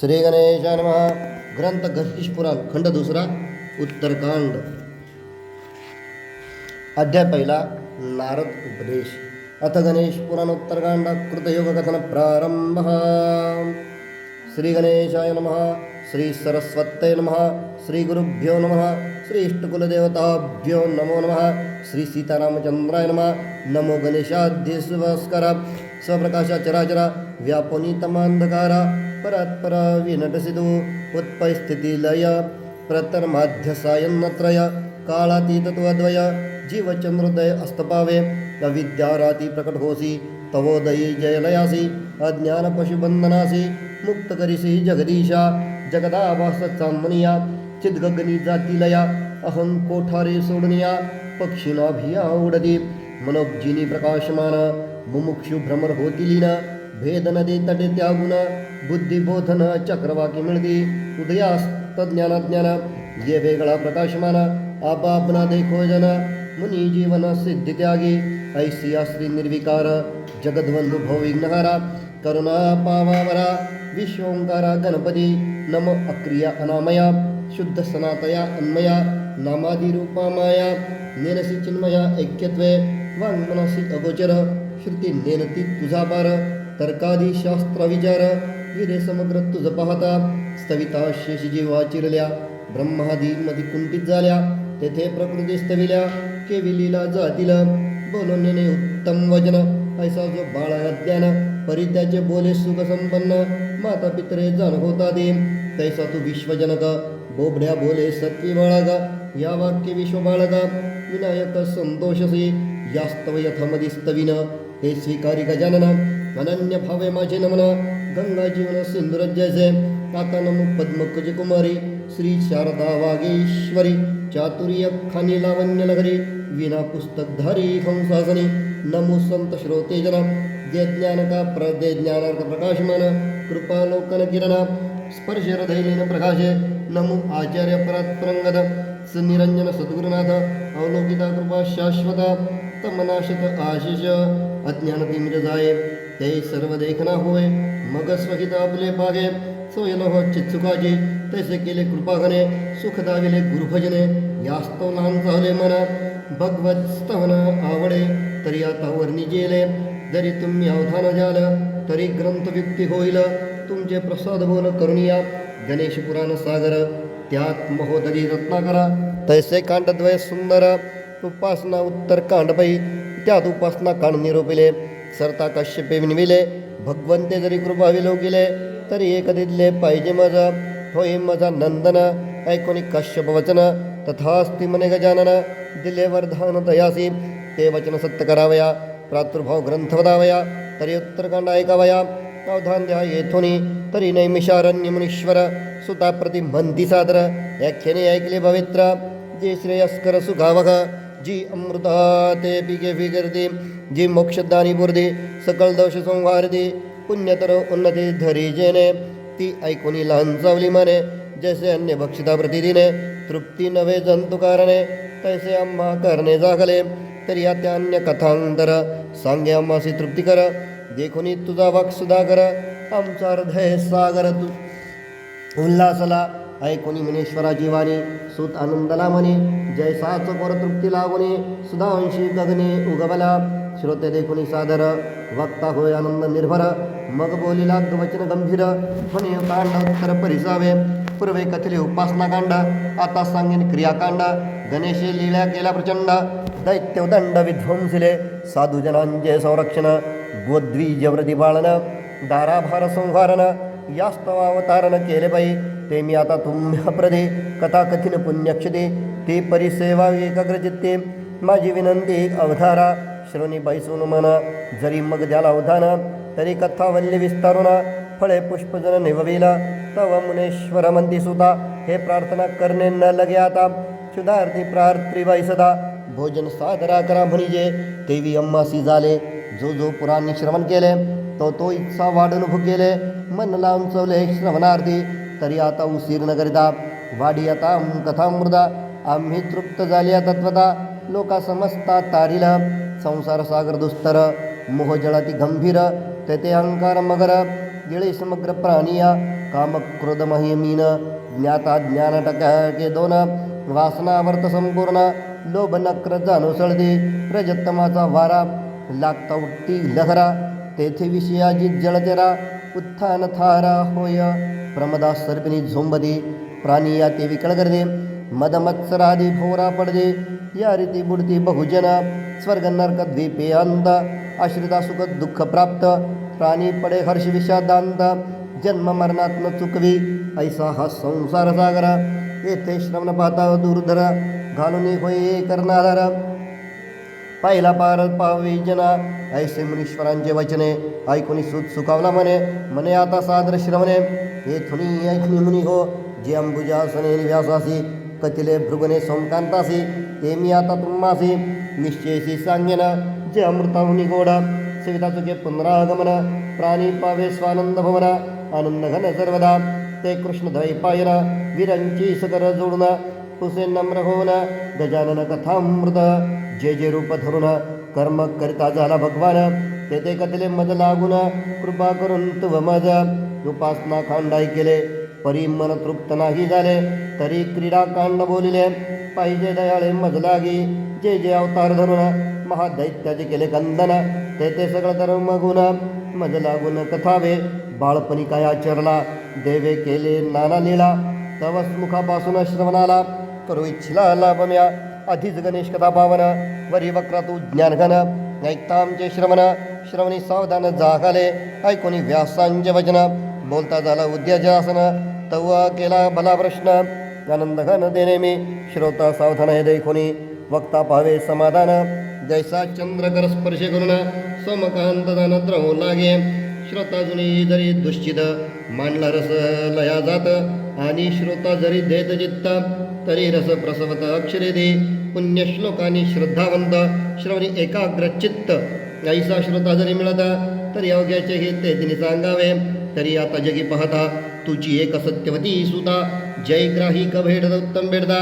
श्री गणेशाय नमः। ग्रंथ गणेश पुराण खंड दुसरा, उत्तरकांड। अध्याय पहिला, नारद उपदेश। अथ गणेश पुराण उत्तरकांड कृतयोग कथन प्रारंभ। श्री गणेशाय नमः। श्री सरस्वत्यै नमः। श्री गुरुभ्यो नमः। श्री इष्टकुलदेवताभ्यो नमो नमः। श्री सीतारामचंद्राय नमः। नमो गणेशाध्यस्वस्कर स्वप्रकाश चराचर व्यापुनीतमांधकार परात्पर विनटसिधु उत्पस्थितिलय प्रतर्माध्यसायन्नत्रय काळातीतत्वद्वय जीवचंद्रोदय अस्तपावे अविद्याराती प्रकट होसी तवोदयी जयलयासी अज्ञानपशुबंधनासी मुक्त करिसी जगदीशा जगदाभास चांदनिया चिदगगनी जातीलया अहं कोठारे सोडनिया पक्षिणाभिया उडती मनोब्जिनी प्रकाशमान मुमुक्षु भ्रमर होती लीन भेद नदी तटे त्यागुण, बुद्धिबोधन, चक्रवाकी मिळती उदयास्त ज्ञान ज्ञान ये वेगळा प्रकाशमान आबापना देखो जन, मुनी जीवन सिद्धी त्यागी ऐसिया श्री निर्विकार जगद्वंधु भविघ्नहारा करुणा पावावरा विश्वोंकारा गणपती, नम अक्रिया अनामया, शुद्ध सनातया अन्मया, नामादी रूपा माया, नेनसी चिन्मया ऐक्यत्वे, वाङ्मनसी अगोचर, श्रुती नेनती तुझा पार तर्कादी शास्त्र विचार विरे समग्र तुझ पाहता स्थविता शेष जीवा चिरल्या ब्रह्मादी मधी कुंठित झाल्या। तेथे प्रकृती स्तविल्या केविलीला जातील। बोलून उत्तम वचन। ऐसा जो बाळाला ज्ञान परित्याचे बोले सुख संपन्न माता पितरे जाण होता दे। तैसा तू विश्वजनक। बोबड्या बोले सत्वी बाळग। या वाक्य विश्व बाळग। विनायक संतोषसी। यास्तव यथमदी स्तविन। हे स्वीकारी गजानन अनन्य भावे माझे नमन गंगा जीवन सिंधुर जैसे आता नमो पद्मकुज कुमारी श्री शारदा वागेश्वरी चातुर्य खानी लावण्य लहरी विना पुस्तकधारी हंसासनी नमो संत श्रोते जन जे ज्ञान का प्रदे ज्ञानार्थ प्रकाशमान कृपालोकन किरण स्पर्श हृदयलीन प्रकाशे नमो आचार्य परात्परंगद सनिरंजन सद्गुरुनाथ अवलोकिता कृपा शाश्वत तमनाशक आशिष अज्ञान तिमिर जाये ते सर्व देखना होय मग स्वहित आपले पागे सोयलो हो चित्सुकाची तैसे केले कृपाघने सुख दाविले गुरुभजने, यास्तव लहान चावले मन, भगवत स्तवन आवडे, तरी आता वर्णी जेले, जरी तुम्ही अवधान झाल तरी ग्रंथ व्यक्ती होईल, तुमचे प्रसाद बोल करुणिया, गणेश पुराण सागर, त्यात महोदरी रत्नाकरा, तैसे कांडद्वय सुंदर, उपासना उत्तर कांडपै उपासना कांड निरोपिले सरता कश्यपे विनविले भगवंते जरी कृपा विलोकिले तरी एक दिले पाहिजे मज होय मज़ा नंदन, ऐकोनी कश्यप वचन, तथास्ति मने गजानन, दिले वरदान दयासी, ते वचन सत्य करावया, प्रादुर्भाव ग्रंथ वदावया, तरी उत्तरकांड ऐकावया अवधान द्या येथुनी तरी नैमिषारण्य मुनीश्वर, सुता प्रति मंदी सादर, व्याख्याने ऐकले पवित्र, जे श्रेयस्कर सुखावह जी अमृता ते पिके फिगरते जी मोक्षदानी बुर्दे, सकल दोष संहारते पुण्यतर उन्नती धरी जेने, ती ऐकुनी लहान चावली माने, जैसे अन्य भक्षिता प्रतिदिने तृप्ती नवे जंतुकारणे तैसे आम्हा करणे जागले, तरी त्या अन्य कथांतर सांगे आम्हासी तृप्ती कर देखुनी तुझा वाक सुधाकर आमचा हृदय सागर तू उल्हासला ऐकोनी मुनीश्वरा जीवानी, सुत आनंदला म्हणे जैसाच कोर तृप्ती लागुनी सुधांशी गगने उगवला। श्रोते देखुनी सादर, वक्ता होय आनंद निर्भर, मग बोलिला वचन गंभीर म्हणे कांड उत्तर परिसावे। पूर्वे कथिले उपासना कांड, आता सांगेन क्रियाकांड गणेशे लीला केला प्रचंड दैत्यदंड विध्वंसिले। साधुजनांचे संरक्षण, गोद्वीज व्रती पाळन दाराभार संहारन यास्तव अवतारण केले पाई ते मी आता तुम्हा प्रदे कथा पुण्यक्षते ते परिसेवा एकाग्रचित्ते माझी विनंती अवधारा श्रोणी बैसून मन जरी मग द्याला अवधान तरी कथा वल्ली विस्तारुना फळे पुष्पजन निवविला. तव मुनेश्वर मंदी सुता हे प्रार्थना करणे न लगे आता. शुद्धार्थी प्रार्थीबाई सदा भोजन सादरा करा म्हणजे देवी अम्मासी झाले जो जो पुराणी श्रवण केले तो तो इच्छा वाढून भुकेले. मन लावून चवले श्रवणार्थी तरी आता उशीर न करिता वाडी आता कथामृदा आम्ही तृप्त झाली तत्वता लोका समजता तारिला संसार सागर दुस्तर मोह जळाती गंभीर तेथे अहंकार मगर गिळे समग्र प्राणिया कामक्रोधमहिमीन ज्ञाता ज्ञानटके दोन वासनावर्त संपूर्ण, लोभ नक्र जाणू सळदी, रजतमाचा वारा लागता उट्टी लहरा, तेथे विषयाची जळतेरा उत्थान थारा होय। प्रमदा सर्पिणी झोंबदी प्राणी या ते विकळगर्दे करदे मदमत्सरादी भोरा पडदे या रीती बुडती बहुजन स्वर्ग नरक द्वीपे अंत आश्रिता सुख दुःख प्राप्त प्राणी पडे हर्ष विषादांत जन्म मरणात्म चुकवी ऐसा हा संसार सागर येथे श्रवण पाहता दूरधर घालून होय करणाधार. पाहिला पार पावी जना ऐसे मुनीश्वरांचे वचने ऐकून सुत सुखावला म्हणे म्हणे आता सादर श्रवणे. येथुनी ऐकणी मुनी हो, जे अंबुजासने व्यासासी कथिले भृगुने सोमकांतासी ते मी आता तुम्हासी निश्चयसी सांगेन, जे अमृताहुनी गोडा सविता तुझे पुनरागमन, प्राणी पावे स्वानंद भवन, आनंद घन सर्वदा, ते कृष्ण द्वैपायन वीरांची सकर जोडून तुसे नम्र होऊन गजानन कथामृत, जे जे रूप धरून, कर्म करिता झाला भगवान, ते ते कथले मज लागून, कृपा करून तुव मज उपासना खांडाई केले. परी मन तृप्त नाही झाले तरी क्रीडा कांड बोलिले. पाहिजे दयाळे मजलागी जे जे अवतार धरून. महादैत्याचे केले कंदन ते ते सगळं धर्म गुण. मजला गुण कथावे बाळपणी काय आचरला. देवे केले नाना लीला तवस मुखापासून श्रवणाला. करू इच्छिला लाभम्या आधीच गणेश कथा पावन. वरी वक्रातू ज्ञानघन ऐकता आमचे श्रवण. श्रवणी सावधान जागाले ऐकोनी व्यासांचे वचन बोलता झाला उद्याजासन तव्वा केला भला प्रश्न आनंद घन देणे मी श्रोता सावधान हे देखोनी. वक्ता पाहावे समाधान. जैसा चंद्रकर स्पर्श करून समकांत दान द्रवू लागे. श्रोता जुनी जरी दुश्चित मांडला रस लया जात. आणि श्रोता जरी देत चित्त तरी रस प्रसवत अक्षरे दे. पुण्य श्लोकानी श्रद्धावंत श्रवणी एकाग्र चित्त. ऐसा श्रोता जरी मिळत तरी अवघ्याचे हे ते तिने सांगावे. तरी आता जगी पाहता तुझी एक सत्यवती सुता। जय ग्राही क भेडद उत्तम भेडदा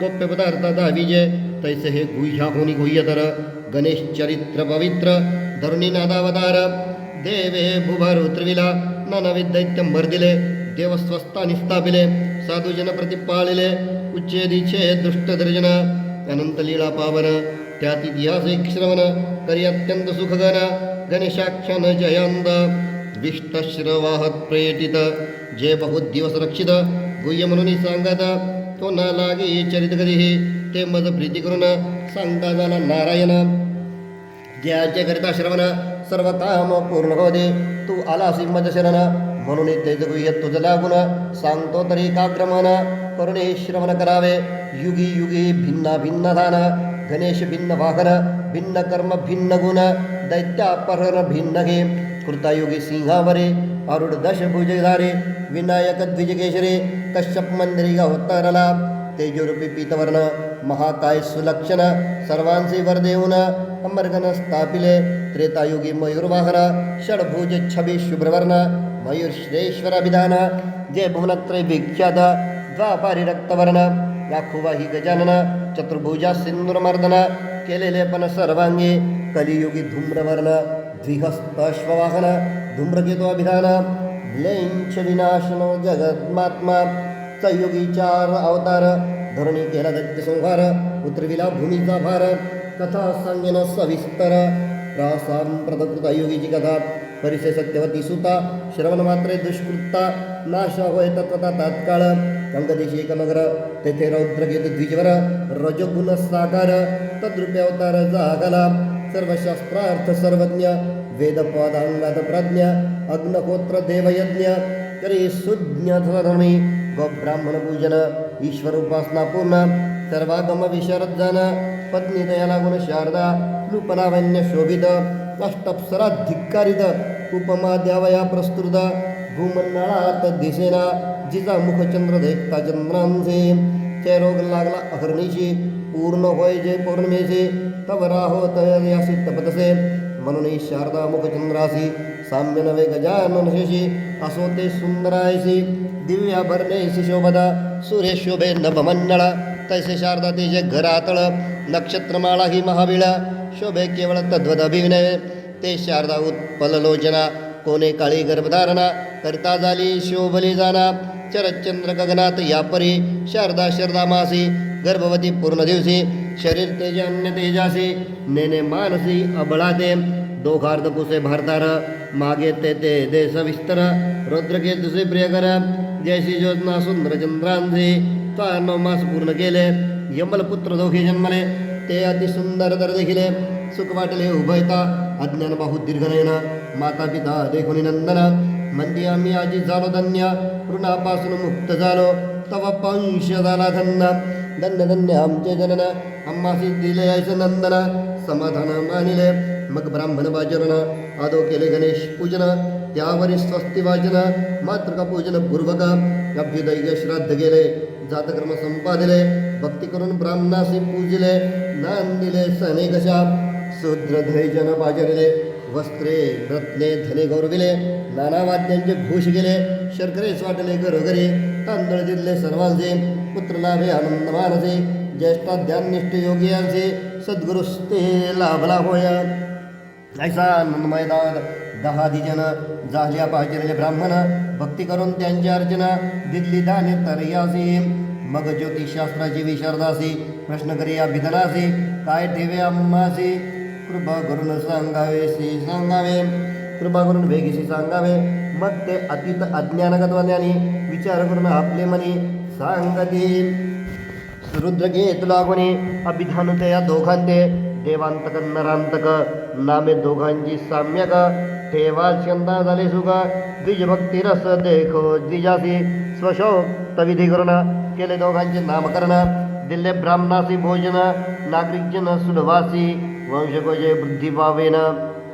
गोप्य पदार्थाचा विजय, तैसे हे गुह्या होनी गुह्यतर। गणेश चरित्र पवित्र धरुणी नादावतार देवे भुभारू त्रिविला, नाना दैत्य मर्दिले देवस्वस्था निस्थापिले साधुजन प्रतिपाळिले उच्चेदीचे दुष्ट दर्जन, अनंत लीळा पावन। त्यात श्रवण करी अत्यंत सुखगण गणेशाख्यान जयंत विष्टश्रवाहत प्रेटित जे बहुत दिवस रक्षित गुह्य म्हणून सांगत। तो ना लागे चरित कधी ते मज प्रीती करून सांगता झाला नारायण। ज्याचे करिता श्रवण। सर्व काम पूर्ण हो तू आलासी मज शरण। म्हणून तेज गुह्य तुझ लागून। सांगतो तरी काक्रमण करून हे श्रवण करावे। युगी युगी भिन्ना भिन्न दान गणेश भिन्न वाहन। भिन्न कर्म भिन्न गुण। दैत्यापहरण भिन्न घे। कृतायुगी सिंहावरे अरुड दशभुजधारे विनायक द्विजकेशरे, कश्यप मंदिरी अवतारला तेजोरूपी पीतवर्ण महाकाय सुलक्षण सर्वांचे वर देऊन अमरगण स्थापिले, त्रेतायुगी मयूरवाहन, षडभुज छबी शुभ्रवर्ण मयूर श्रेश्वर जय भुवनत्रय विख्यात, द्वापारी रक्तवर्ण, लाखोवाही गजानन, चतुर्भुजा सिंदूरमर्दन केलेले पण सर्वांगी, कलियुगी धूम्रवर्ण। द्विहस्त अश्ववाहन धूम्रकेतो अभिधान विनाशनो चार अवतार धरणी केला दैत्य संहार उतरविला भूमीचा भार कथा सांगेन सविस्तर प्रासांप्रतकृता योगीची कथा परिचय सत्यवती सुता श्रवण मात्रे दुष्कृता नाश होय तत्वता तात्काळ अंगदेशी एकनगर तेथे रौद्रगेत द्विजवर रजगुण साकार तद्रुपे अवतार जागला सर्वशास्त्रार्थ सर्वज्ञ वेदपादांगात प्रज्ञ अग्नहोत्र देवयज्ञ करी सुज्ञ धर्मी गोब्राह्मण पूजन ईश्वर उपासना पूर्ण सर्वागम विशारद जाण पत्नी दयाला गुण शारदा लुपलावण्य शोभित अष्टप्सरा धिक्कारित उपमा द्यावया प्रस्तुत भूमंडळात दिसेना जिजा मुखचंद्र देखता चंद्रांचे ते रोग लागला अहर्निशी पूर्ण होय जे पौर्णिमेचे तव राहोत यासी तपतसे म्हणून ही शारदा मुखचंद्रासी साम्य नवे गजानन शशी असो सुंदरायसी दिव्या भरणेशी शोभदा सूर्य शोभे नभमंडळ तैसे शारदा तेजे घरातळ नक्षत्रमाळा ही महाविळा शोभे केवळ तद्वद अभिनय ते शारदा उत्पल लोचना कोणे काळी गर्भधारणा, करता झाली शोभली जाना। चरचंद्र गगनात या परी शारदा शरदा मासी गर्भवती पूर्ण दिवशी शरीर तेजान्य तेजासी, नेने मानसी अबळाते दोघार्ध पुसे भारतार, मागे ते ते देश विस्तर रुद्रके दुसरे प्रियकर जयशी ज्योत्ना सुंदर चंद्रांचे नौ मास पूर्ण केले, यमलपुत्र दोघे जन्मले, ते अति सुंदर तर देखिले सुख वाटले उभयता अज्ञान बाहू दीर्घनयन, माता पिता देखुनी नंदन, मंदी आम्ही आजी झालो धन्य ऋणापासून मुक्त झालो तव पंश झाला धन्य धन्य धन्य आमचे जनन आम्हासी दिले ऐसे नंदन समाधान मानिले मग ब्राह्मण वाचन आदो केले गणेश पूजन त्यावरी स्वस्ती वाचन मातृका पूजन पूर्वक अभ्युदय श्राद्ध केले जातकर्म संपादिले भक्ती करून ब्राह्मणासी पूजिले नान दिले सने कशा शूद्र धैजन बाजरिले वस्त्रे रत्ने धने गौरविले नाना वाद्यांचे गेले शर्करेस वाटले घरोघरी तांदळ दिले सर्वांचे पुत्र लाभे आनंद मानसे, ज्येष्ठाध्यानिष्ठ योगियांचे, सद्गुरुस्ते लाभला होया. ऐसा आनंदमय दाद दहा दिजन झाल्या पाहिजे ब्राह्मण, भक्ती करून त्यांची अर्चना, दिल्ली दाने तरयासी, मग ज्योतिषशास्त्राची विशारदासी प्रश्न करी अभिधनासी, काय ठेवे आम्हासी कृपा करून सांगावे सी सांगावे कृपा करून वेगीशी सांगावे अतीत अज्ञानगतवाद्याने विचार करून आपले मनी सांगती रुद्र घेत लागुनी अभिधान त्या दोघांते देवांतक नरांतक नामे दोघांची साम्यक। ठेवा शंदा झाले सुख द्विजभक्ती रस देखो द्विजासी स्वशोक्त विधी करून केले दोघांचे नामकरण दिले ब्राह्मणासी भोजन नागरिक जन सुलभासी वंशकोजे वृद्धी पावेन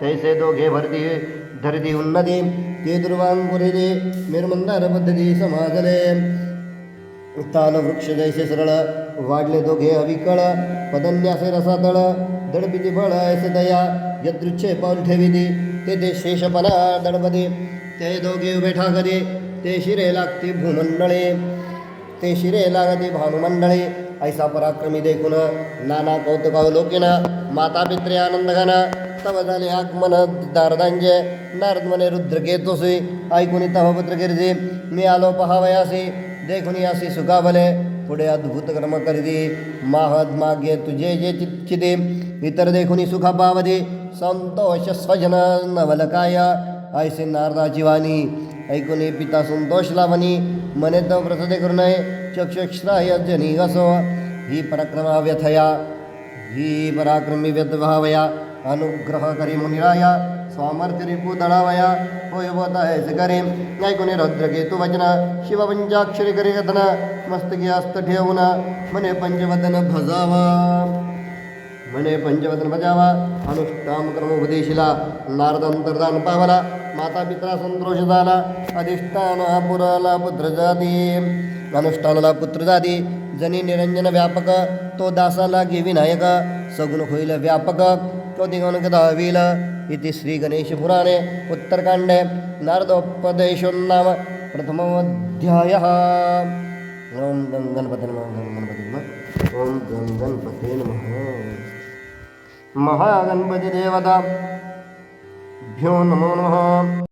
तैसे दोघे भरती। धरती उन्नती ते दुर्वांकुरे निर्मंदार पद्धती समाजले। ताल वृक्ष जैसे सरळ, वाढले दोघे अविकळ, पदन्यासे रसातळ, दडपिती बळ ऐसे दया, यदृच्छे पाऊल ठेविती ते ते शेषपणा दडपदी ते दोघे उभे ठाकते ते शिरे लागते भूमंडळे। ते शिरे लागते भानुमंडळे, ऐसा पराक्रमी देखून, नाना कौतुकावलोकिन, माता पित्रे आनंदघन तव झाले आगमन दारदांजे नारद म्हणे रुद्र केतोसी ऐकुनी तव पुत्र गिरजे मी आलो पहावयासी देखुनी असे सुखावले पुढे अद्भुत कर्म करीती माहद मागे तुझे जे चित्ते इतर देखुनी सुखा पावदे संतोष स्वजन नवलकाय ऐसे नारदाची वाणी ऐकुनी पिता संतोष लावणी मने तो प्रसदे करुणय चक्षुश्राय जनी असो ही पराक्रमा व्यथया ही पराक्रमी व्यतभावया अनुग्रह करी मुनिराया स्वामर्थ्य रिपू दळावया होय बोतायच करे ऐकुने रुद्र केतु वचन शिव पंचाक्षरी करी कथन मस्तकी हस्त ठेवून मने पंचवदन भजावा। म्हणे पंचवदन भजावा अनुष्ठाम कर्म उपदेशिला नारद अंतरदान पावला माता पित्रा संतोष झाला अधिष्ठान पुराला पुत्र जाती अनुष्ठानाला पुत्र जाती जनी निरंजन व्यापक तो दासाला घे विनायक सगुण होईल व्यापक। तो दिगण कदा होईल इति श्री गणेश पुराणे उत्तरकांडे नारदोपदेशो नाम प्रथमोऽध्याय। ओम गं गणपते नमः गं गणपते नमः, ओम गं गणपते नमः। महागणपती देवता भ्यो नमो नमः।